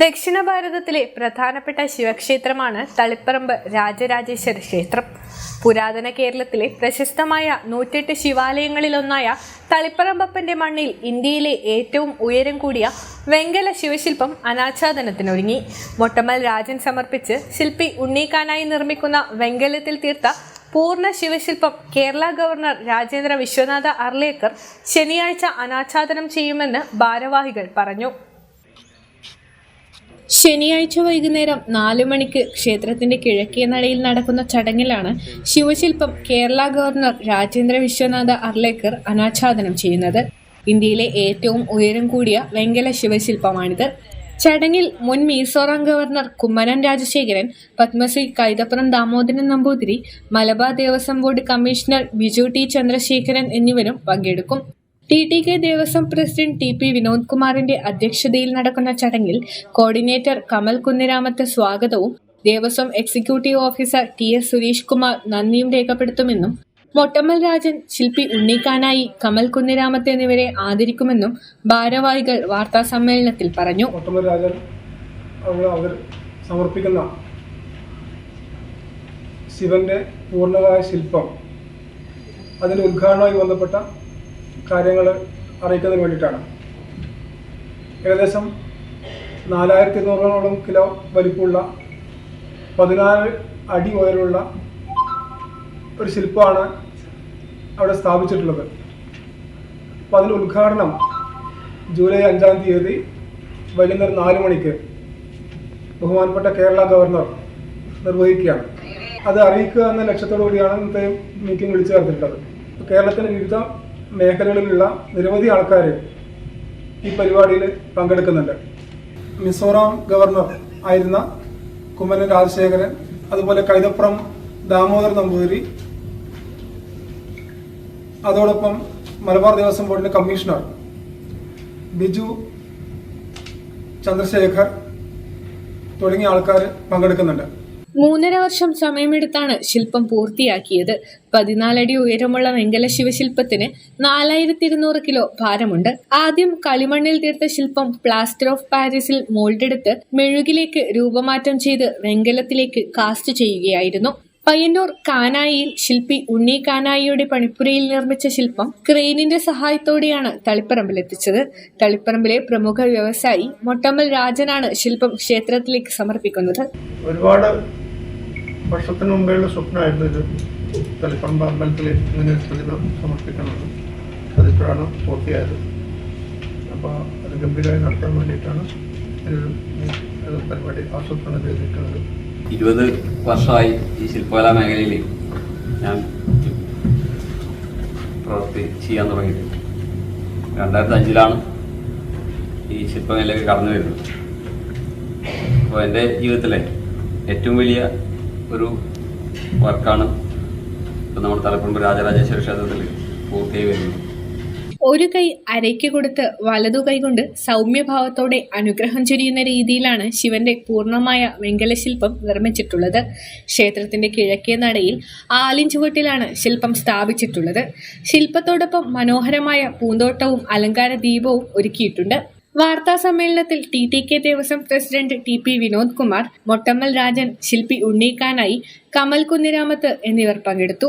ദക്ഷിണ ഭാരതത്തിലെ പ്രധാനപ്പെട്ട ശിവക്ഷേത്രമാണ് തളിപ്പറമ്പ് രാജരാജേശ്വര ക്ഷേത്രം. പുരാതന കേരളത്തിലെ പ്രശസ്തമായ നൂറ്റെട്ട് ശിവാലയങ്ങളിലൊന്നായ തളിപ്പറമ്പപ്പന്റെ മണ്ണിൽ ഇന്ത്യയിലെ ഏറ്റവും ഉയരം കൂടിയ വെങ്കല ശിവശില്പം അനാച്ഛാദനത്തിനൊരുങ്ങി. മൊട്ടമൽ രാജൻ സമർപ്പിച്ച് ശില്പി ഉണ്ണീക്കാനായി നിർമ്മിക്കുന്ന വെങ്കലത്തിൽ തീർത്ത പൂർണ ശിവശില്പം കേരള ഗവർണർ രാജേന്ദ്ര വിശ്വനാഥ അർലേക്കർ ശനിയാഴ്ച അനാച്ഛാദനം ചെയ്യുമെന്ന് ഭാരവാഹികൾ പറഞ്ഞു. ശനിയാഴ്ച വൈകുന്നേരം നാലു മണിക്ക് ക്ഷേത്രത്തിന്റെ കിഴക്കേ നടയിൽ നടക്കുന്ന ചടങ്ങിലാണ് ശിവശില്പം കേരള ഗവർണർ രാജേന്ദ്ര വിശ്വനാഥ അർലേക്കർ അനാച്ഛാദനം ചെയ്യുന്നത്. ഇന്ത്യയിലെ ഏറ്റവും ഉയരം കൂടിയ വെങ്കല ശിവശില്പമാണിത്. ചടങ്ങിൽ മുൻ Mizoram governor Kummanam Rajasekharan Padmashri Kaithapuram Damodaran Namboothiri Malabar Devaswom board commissioner Biju T Chandrasekharan എന്നിവരും പങ്കെടുക്കും. T T K Devaswom president T P Vinod കുമാറിന്റെ അധ്യക്ഷതയിൽ നടക്കുന്ന ചടങ്ങിൽ കോർഡിനേറ്റർ കമൽ കുന്നിരാമത്ത് സ്വാഗതവും Devaswom executive officer T S Suresh Kumar നന്ദിയും രേഖപ്പെടുത്തുമെന്നും മൊട്ടമ്മൽ രാജൻ ശില്പി ഉണ്ണിക്കാനായി കമൽ കുന്നിരാമത്ത് എന്നിവരെ ആദരിക്കുമെന്നും ഭാരവാഹികൾ വാർത്താ സമ്മേളനത്തിൽ പറഞ്ഞു. സമർപ്പിക്കുന്ന ശിവന്റെ പൂർണമായ ശില്പം അതിന്റെ ഉദ്ഘാടനവുമായി ബന്ധപ്പെട്ട കാര്യങ്ങൾ അറിയിക്കുന്നതിന് വേണ്ടിയിട്ടാണ്. ഏകദേശം നാലായിരത്തി ഇരുന്നൂറോളം കിലോ വലിപ്പമുള്ള പതിനാല് അടി ഉയരമുള്ള ഒരു ശില്പമാണ് അവിടെ സ്ഥാപിച്ചിട്ടുള്ളത്. അപ്പോൾ അതിന്റെ ഉദ്ഘാടനം ജൂലൈ അഞ്ചാം തീയതി വൈകുന്നേരം നാല് മണിക്ക് ബഹുമാനപ്പെട്ട കേരള ഗവർണർ നിർവഹിക്കുകയാണ്. അത് അറിയിക്കുക എന്ന ലക്ഷ്യത്തോടു കൂടിയാണ് ഇന്നത്തെ മീറ്റിംഗ് വിളിച്ചു ചേർത്തിട്ടുള്ളത്. കേരളത്തിലെ വിവിധ മേഖലകളിലുള്ള നിരവധി ആൾക്കാർ ഈ പരിപാടിയിൽ പങ്കെടുക്കുന്നുണ്ട്. മിസോറാം ഗവർണർ ആയിരുന്ന കുമ്മനം രാജശേഖരൻ അതുപോലെ കൈതപ്പുറം ദാമോദർ നമ്പൂതിരി അതോടൊപ്പം മലബാർ ദേവസ്വം ബോർഡിന്റെ കമ്മീഷണർ ബിജു ചന്ദ്രശേഖർ തുടങ്ങിയ ആൾക്കാർ പങ്കെടുക്കുന്നുണ്ട്. മൂന്നര വർഷം സമയമെടുത്താണ് ശില്പം പൂർത്തിയാക്കിയത്. പതിനാലടി ഉയരമുള്ള വെങ്കല ശിവശില്പത്തിന് നാലായിരത്തി ഇരുന്നൂറ് കിലോ ഭാരമുണ്ട്. ആദ്യം കളിമണ്ണിൽ തീർത്ത ശില്പം പ്ലാസ്റ്റർ ഓഫ് പാരീസിൽ മോൾഡെടുത്ത് മെഴുകിലേക്ക് രൂപമാറ്റം ചെയ്ത് വെങ്കലത്തിലേക്ക് കാസ്റ്റ് ചെയ്യുകയായിരുന്നു. പയ്യന്നൂർ കാനായിയിൽ ശില്പി ഉണ്ണി കാനായിയുടെ പണിപ്പുരയിൽ നിർമ്മിച്ച ശില്പം ക്രെയിനിന്റെ സഹായത്തോടെയാണ് തളിപ്പറമ്പിലെത്തിച്ചത്. തളിപ്പറമ്പിലെ പ്രമുഖ വ്യവസായി മൊട്ടമ്മൽ രാജനാണ് ശില്പം ക്ഷേത്രത്തിലേക്ക് സമർപ്പിക്കുന്നത്. ഒരുപാട് വർഷത്തിന് മുമ്പേയുള്ള സ്വപ്നമായിരുന്നു ഇത്. തളിപ്പറമ്പ് അമ്പലത്തിൽ ഇങ്ങനെ ഒരു പ്രതിമ സമർപ്പിക്കണമെന്ന് അതിപ്പോഴാണ് പൂർത്തിയായത്. അപ്പോൾ അത് ഗംഭീരമായി നടത്താൻ വേണ്ടിയിട്ടാണ് ഒരു പരിപാടി ആസൂത്രണം ചെയ്തിട്ടുള്ളത്. ഇരുപത് വർഷമായി ഈ ശില്പകലാ മേഖലയിൽ ഞാൻ പ്രവൃത്തി ചെയ്യാൻ തുടങ്ങിയിട്ടുണ്ട്. രണ്ടായിരത്തി അഞ്ചിലാണ് ഈ ശില്പമേഖലയിലേക്ക് കടന്നു വരുന്നത്. അപ്പോൾ എന്റെ ജീവിതത്തിലെ ഏറ്റവും വലിയ ഒരു വർക്കാണ്. ഇപ്പൊ നമ്മുടെ തലപ്പുറമ്പ് രാജരാജേശ്വര ക്ഷേത്രത്തിൽ പൂർത്തിയായി വരുന്നത്. ഒരു കൈ അരയ്ക്ക് കൊടുത്ത് വലതു കൈകൊണ്ട് സൗമ്യഭാവത്തോടെ അനുഗ്രഹം ചൊരിയുന്ന രീതിയിലാണ് ശിവന്റെ പൂർണമായ വെങ്കലശില്പം നിർമ്മിച്ചിട്ടുള്ളത്. ക്ഷേത്രത്തിന്റെ കിഴക്കേ നടയിൽ ആലിഞ്ചുവട്ടിലാണ് ശില്പം സ്ഥാപിച്ചിട്ടുള്ളത്. ശില്പത്തോടൊപ്പം മനോഹരമായ പൂന്തോട്ടവും അലങ്കാര ദീപവും ഒരുക്കിയിട്ടുണ്ട്. വാർത്താ സമ്മേളനത്തിൽ T T K Devaswom president T P Vinod Kumar Mottammal Rajan ശില്പി ഉണ്ണീക്കാനായി കമൽ കുന്നിരാമത്ത് എന്നിവർ പങ്കെടുത്തു.